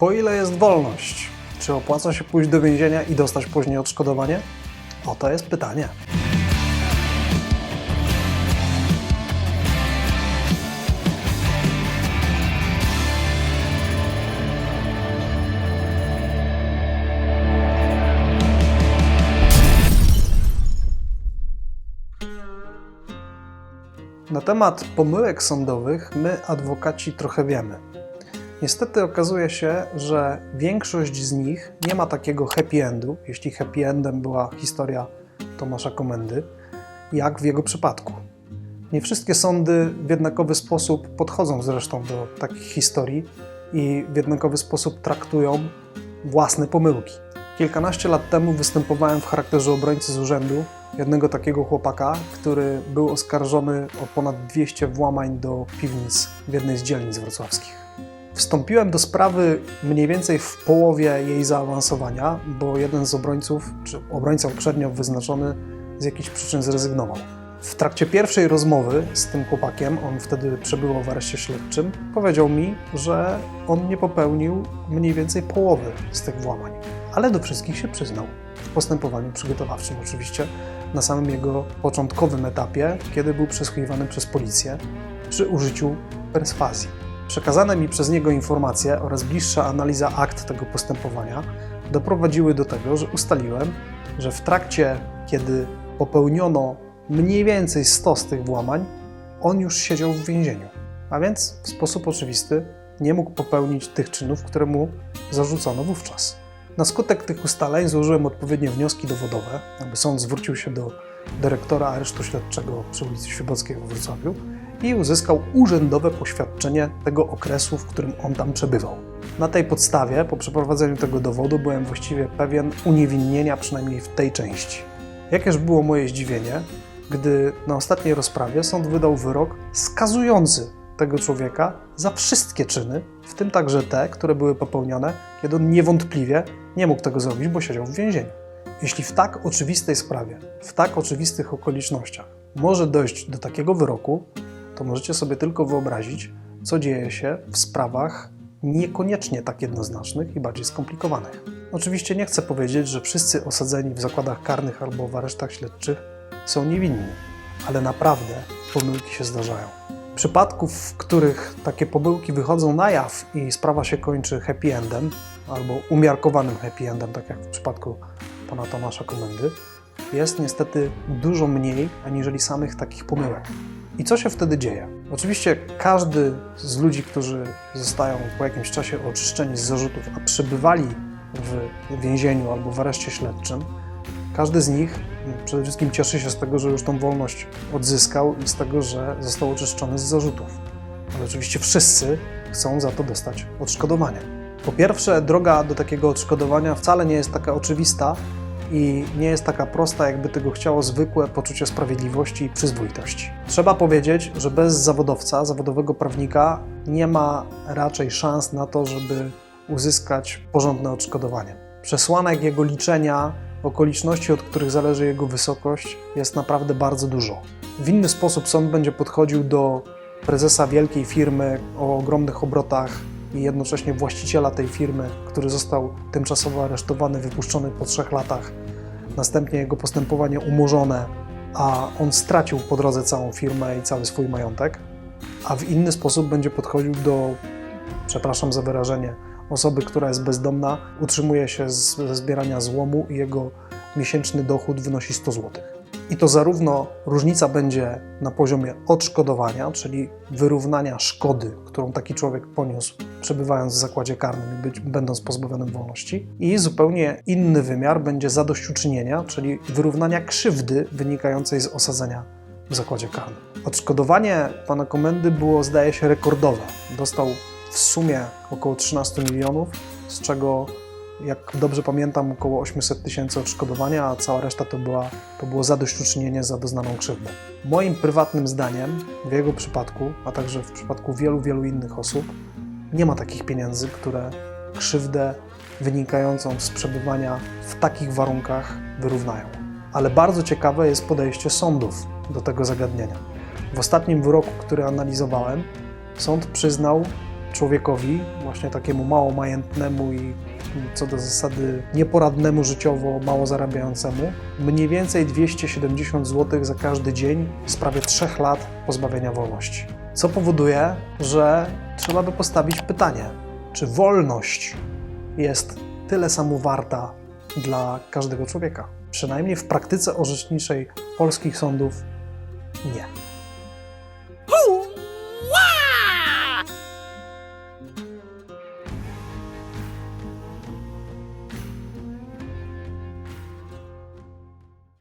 Po ile jest wolność? Czy opłaca się pójść do więzienia i dostać później odszkodowanie? Oto jest pytanie. Na temat pomyłek sądowych my, adwokaci, trochę wiemy. Niestety okazuje się, że większość z nich nie ma takiego happy endu, jeśli happy endem była historia Tomasza Komendy, jak w jego przypadku. Nie wszystkie sądy w jednakowy sposób podchodzą zresztą do takich historii i w jednakowy sposób traktują własne pomyłki. Kilkanaście lat temu występowałem w charakterze obrońcy z urzędu jednego takiego chłopaka, który był oskarżony o ponad 200 włamań do piwnic w jednej z dzielnic wrocławskich. Wstąpiłem do sprawy mniej więcej w połowie jej zaawansowania, bo jeden z obrońców, czy obrońca uprzednio wyznaczony, z jakichś przyczyn zrezygnował. W trakcie pierwszej rozmowy z tym chłopakiem, on wtedy przebywał w areszcie śledczym, powiedział mi, że on nie popełnił mniej więcej połowy z tych włamań, ale do wszystkich się przyznał. W postępowaniu przygotowawczym oczywiście, na samym jego początkowym etapie, kiedy był przesłuchiwany przez policję przy użyciu perswazji. Przekazane mi przez niego informacje oraz bliższa analiza akt tego postępowania doprowadziły do tego, że ustaliłem, że w trakcie, kiedy popełniono mniej więcej 100 z tych włamań, on już siedział w więzieniu. A więc w sposób oczywisty nie mógł popełnić tych czynów, które mu zarzucono wówczas. Na skutek tych ustaleń złożyłem odpowiednie wnioski dowodowe, aby sąd zwrócił się do dyrektora aresztu śledczego przy ulicy Świebockiej w Wrocławiu i uzyskał urzędowe poświadczenie tego okresu, w którym on tam przebywał. Na tej podstawie, po przeprowadzeniu tego dowodu, byłem właściwie pewien uniewinnienia przynajmniej w tej części. Jakież było moje zdziwienie, gdy na ostatniej rozprawie sąd wydał wyrok skazujący tego człowieka za wszystkie czyny, w tym także te, które były popełnione, kiedy on niewątpliwie nie mógł tego zrobić, bo siedział w więzieniu. Jeśli w tak oczywistej sprawie, w tak oczywistych okolicznościach może dojść do takiego wyroku, to możecie sobie tylko wyobrazić, co dzieje się w sprawach niekoniecznie tak jednoznacznych i bardziej skomplikowanych. Oczywiście nie chcę powiedzieć, że wszyscy osadzeni w zakładach karnych albo w aresztach śledczych są niewinni, ale naprawdę pomyłki się zdarzają. Przypadków, w których takie pomyłki wychodzą na jaw i sprawa się kończy happy endem, albo umiarkowanym happy endem, tak jak w przypadku pana Tomasza Komendy, jest niestety dużo mniej aniżeli samych takich pomyłek. I co się wtedy dzieje? Oczywiście każdy z ludzi, którzy zostają po jakimś czasie oczyszczeni z zarzutów, a przebywali w więzieniu albo w areszcie śledczym, każdy z nich przede wszystkim cieszy się z tego, że już tą wolność odzyskał i z tego, że został oczyszczony z zarzutów. Ale oczywiście wszyscy chcą za to dostać odszkodowanie. Po pierwsze, droga do takiego odszkodowania wcale nie jest taka oczywista i nie jest taka prosta, jakby tego chciało zwykłe poczucie sprawiedliwości i przyzwoitości. Trzeba powiedzieć, że bez zawodowca, zawodowego prawnika, nie ma raczej szans na to, żeby uzyskać porządne odszkodowanie. Przesłanek jego liczenia, okoliczności, od których zależy jego wysokość, jest naprawdę bardzo dużo. W inny sposób sąd będzie podchodził do prezesa wielkiej firmy o ogromnych obrotach i jednocześnie właściciela tej firmy, który został tymczasowo aresztowany, wypuszczony po trzech latach. Następnie jego postępowanie umorzone, a on stracił po drodze całą firmę i cały swój majątek. A w inny sposób będzie podchodził do, przepraszam za wyrażenie, osoby, która jest bezdomna, utrzymuje się ze zbierania złomu i jego miesięczny dochód wynosi 100 zł. I to zarówno różnica będzie na poziomie odszkodowania, czyli wyrównania szkody, którą taki człowiek poniósł, przebywając w zakładzie karnym i być, będąc pozbawionym wolności, i zupełnie inny wymiar będzie zadośćuczynienia, czyli wyrównania krzywdy wynikającej z osadzenia w zakładzie karnym. Odszkodowanie pana komendy było, zdaje się, rekordowe. Dostał w sumie około 13 milionów, z czego jak dobrze pamiętam, około 800 tysięcy odszkodowania, a cała reszta to, była, to było zadośćuczynienie za doznaną krzywdę. Moim prywatnym zdaniem, w jego przypadku, a także w przypadku wielu, wielu innych osób, nie ma takich pieniędzy, które krzywdę wynikającą z przebywania w takich warunkach wyrównają. Ale bardzo ciekawe jest podejście sądów do tego zagadnienia. W ostatnim wyroku, który analizowałem, sąd przyznał człowiekowi, właśnie takiemu mało majętnemu i co do zasady nieporadnemu życiowo, mało zarabiającemu, mniej więcej 270 zł za każdy dzień z prawie 3 lat pozbawienia wolności. Co powoduje, że trzeba by postawić pytanie, czy wolność jest tyle samo warta dla każdego człowieka? Przynajmniej w praktyce orzeczniczej polskich sądów nie.